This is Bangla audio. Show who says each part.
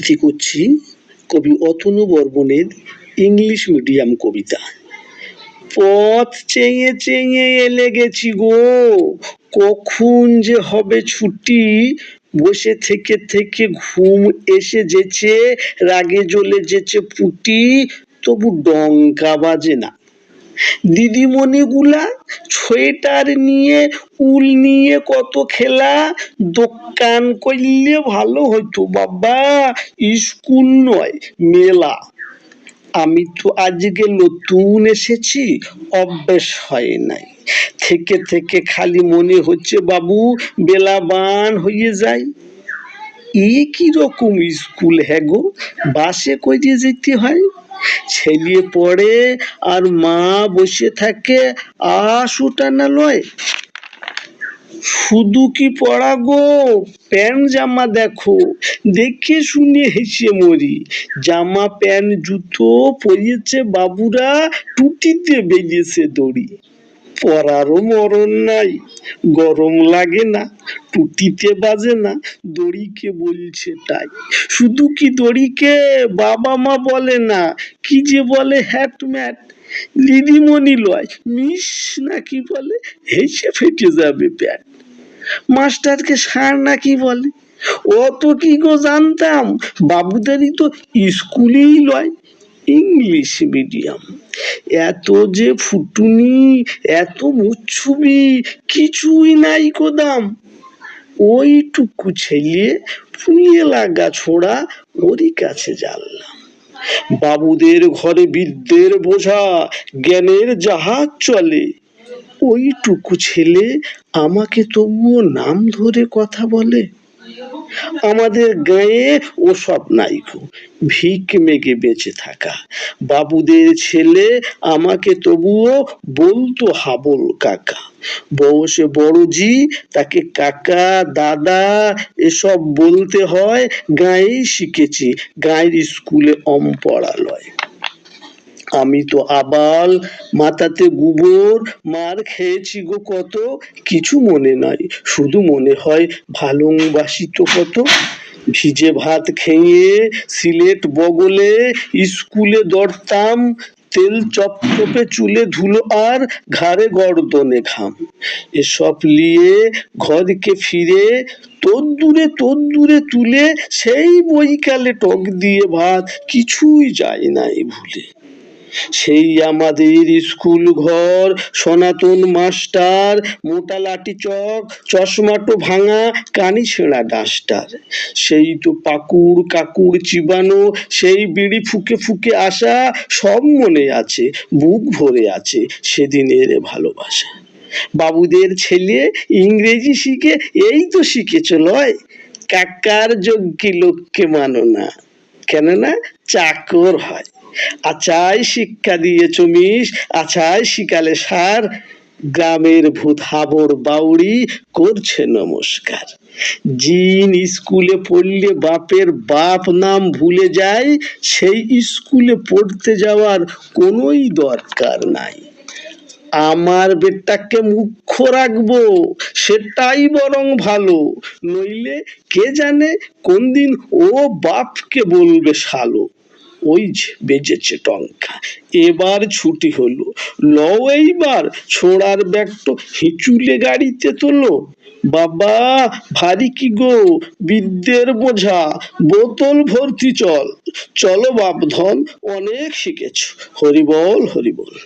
Speaker 1: আবৃত্তি করছি কবি অতনু বর্মনের ইংলিশ মিডিয়াম কবিতা। পথ চেয়ে চেয়ে এলে গেছি গো, কখন যে হবে ছুটি? বসে থেকে থেকে ঘুম এসে যেছে রাগে জ্বলে যেছে পুটি, তবু ডঙ্কা বাজে না। দিদিমণিগুলা সোয়েটার নিয়ে, উল নিয়ে কত খেলা, দোকান করলে ভালো হতো বাবা, স্কুল নয়, মেলা। আমি তো আজকে নতুন এসেছি, অভ্যেস হয় নাই। থেকে থেকে খালি মনে হচ্ছে বাবু, বেলা বান হয়ে যায়। এ কি রকম স্কুল হ্যাঁ গো? বাসে করে যেতে হয়? ছেলে পড়ে আর মা বসে থাকে আশু টানা লয়। শুধু কি পড়া গো? প্যান্ট জামা দেখো, দেখে শুনে হেসে মরি। জামা প্যান্ট, জুতো পরিয়েছে বাবুরা, টুটিতে বেজেছে দড়ি। পরারও মরণ নাই গরম লাগে না টুটিতে বাজে না, দড়িকে বলছে তাই শুধু কি দড়িকে বাবা মা বলে না, কি যে বলে হ্যাট ম্যাট? দিদিমণি লয়, মিস নাকি বলে, হেসে ফেটে যাবে প্যাট। মাস্টারকে সার নাকি বলে? অত কি গো জানতাম? বাবুদেরই তো স্কুলেই লয়। ইংলিশ মিডিয়াম এত যে ফুটুনি, এত মুচ্ছবি, কিছুই নাই গো দাম। ওইটুকু ছেলে পুঁয়ে লাগা ছোড়া ওরই কাছে জানলাম। বাবুদের ঘরে বিদ্যের বোঝা, জ্ঞানের জাহাজ চলে। ওইটুকু ছেলে আমাকে তবুও নাম ধরে কথা বলে। আমাদের গায়ে ওসব নাইকো ভিক মেগে বেঁচে থাকা। বাবুদের ছেলে আমাকে তবুও বলতো হাবল কাকা। বয়সে বড়জি, তাকে কাকা, দাদা এসব বলতে হয়। গাঁয়েই শিখেছি, গাঁয়ের স্কুলে অম পড়ালয় আমি তো আবাল মাথাতে গোবর মার খেয়েছি গো কত। কিছু মনে নাই, শুধু মনে হয় ভালোবাসি তো কত। ভিজে ভাত খেয়ে সিলেট বগলে স্কুলে দৌড়তাম তেল চপচপে চুলে ধুলো আর ঘাড়ে গর্দনে ঘাম। এসব নিয়ে ঘরকে ফিরে তোর দূরে তোর দূরে তুলে সেই বইকালে টক দিয়ে ভাত কিছুই যায় নাই ভুলে। সেই আমাদের স্কুল ঘর, সনাতন মাস্টার, মোটা লাঠি চক চশমাটো ভাঙা, কানি ছেঁড়া ডাস্টার। সেই তো পাকুড় কাকুর চিবানো, সেই বিড়ি ফুকে ফুকে আসা, সব মনে আছে, বুক ভরে আছে সেদিনের ভালোবাসা। বাবুদের ছেলে ইংরেজি শিখে, এই তো শিখেছ, লয়। কাকার যোগ্যী লোককে মানো না, কেননা চাকর হয়। আচাই শিক্ষা দিয়ে মিস আচাই শিকালে সার। গ্রামের ভূত হাবড় বাউড়ি করছে নমস্কার। জিন স্কুলে পড়লে বাপের বাপ নাম ভুলে যায়, সেই স্কুলে পড়তে যাওয়ার কোনোই দরকার নাই। আমার বেটাকে মুখ্য রাখব, সেটাই বরং ভালো। নইলে কে জানে কোন দিন ও বাপকে বলবে শালো। ওই যে বেজেছে টঙ্কা। এবার ছুটি হলো। লও এইবার ছোড়ার ব্যাগটো হিঁচুলে গাড়িতে তোলো। বাবা, ভারী কি গো? বিদ্যের বোঝা। বোতল ভর্তি চল। চলো বাপধন, অনেক শিখেছ। হরিবল হরিবল।